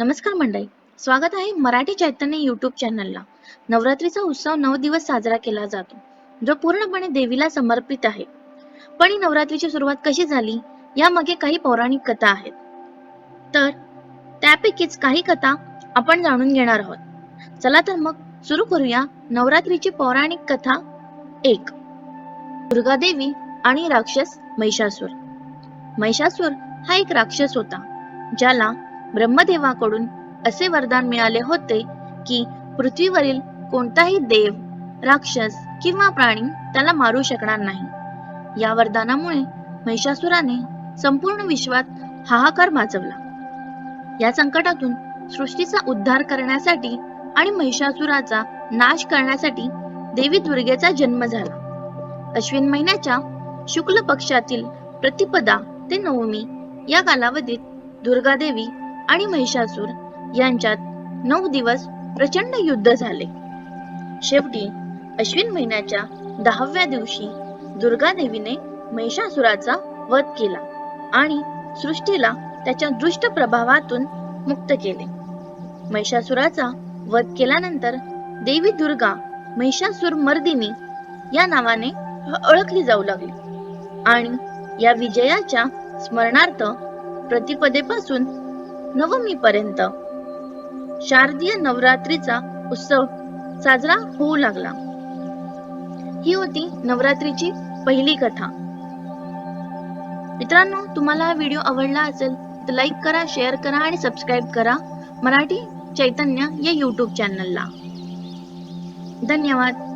नमस्कार मंडळी. स्वागत आहे मराठी चैतन्य युट्यूब चॅनलला नवरात्रीचा उत्सव नऊ दिवस साजरा केला जातो. जो पूर्णपणे देवीला समर्पित आहे. पण ही नवरात्रीची सुरुवात कशी झाली? यामागे काही पौराणिक कथा आहेत. तर त्यापैकीच काही कथा आपण जाणून घेणार आहोत. चला तर मग सुरू करूया नवरात्रीची पौराणिक कथा एक. दुर्गादेवी आणि राक्षस महिषासूर. महिषासूर हा एक राक्षस होता ज्याला ब्रह्मदेवाकडून असे वरदान मिळाले होते की पृथ्वीवरील कोणताही देव राक्षस किंवा प्राणी त्याला मारू शकणार नाही. या वरदानामुळे महिषासुराने संपूर्ण विश्वात हाहाकार माजवला. या संकटातून सृष्टीचा उद्धार करण्यासाठी आणि महिषासुराचा नाश करण्यासाठी देवी दुर्गेचा जन्म झाला. अश्विन महिन्याच्या शुक्ल पक्षातील प्रतिपदा ते नवमी या कालावधीत दुर्गादेवी आणि महिषासूर यांच्यात नऊ दिवस प्रचंड युद्ध झाले. शेवटी अश्विन महिन्याच्या दहाव्या दिवशी दुर्गा देवीने महिषासुराचा वध केला आणि सृष्टीला त्याच्या दृष्ट प्रभावातून मुक्त केले. महिषासुराचा वध केल्यानंतर देवी दुर्गा महिषासूर मर्दिनी या नावाने ओळखली जाऊ लागली आणि या विजयाच्या स्मरणार्थ प्रतिपदेपासून नवमीपर्यंत. शारदीय नवरात्रीचा उत्सव साजरा होऊ लागला. ही होती नवरात्रीची पहिली कथा. मित्रांनो तुम्हाला हा व्हिडिओ आवडला असेल तर लाईक करा शेअर करा आणि सबस्क्राईब करा मराठी चैतन्य या यूट्यूब चॅनलला धन्यवाद.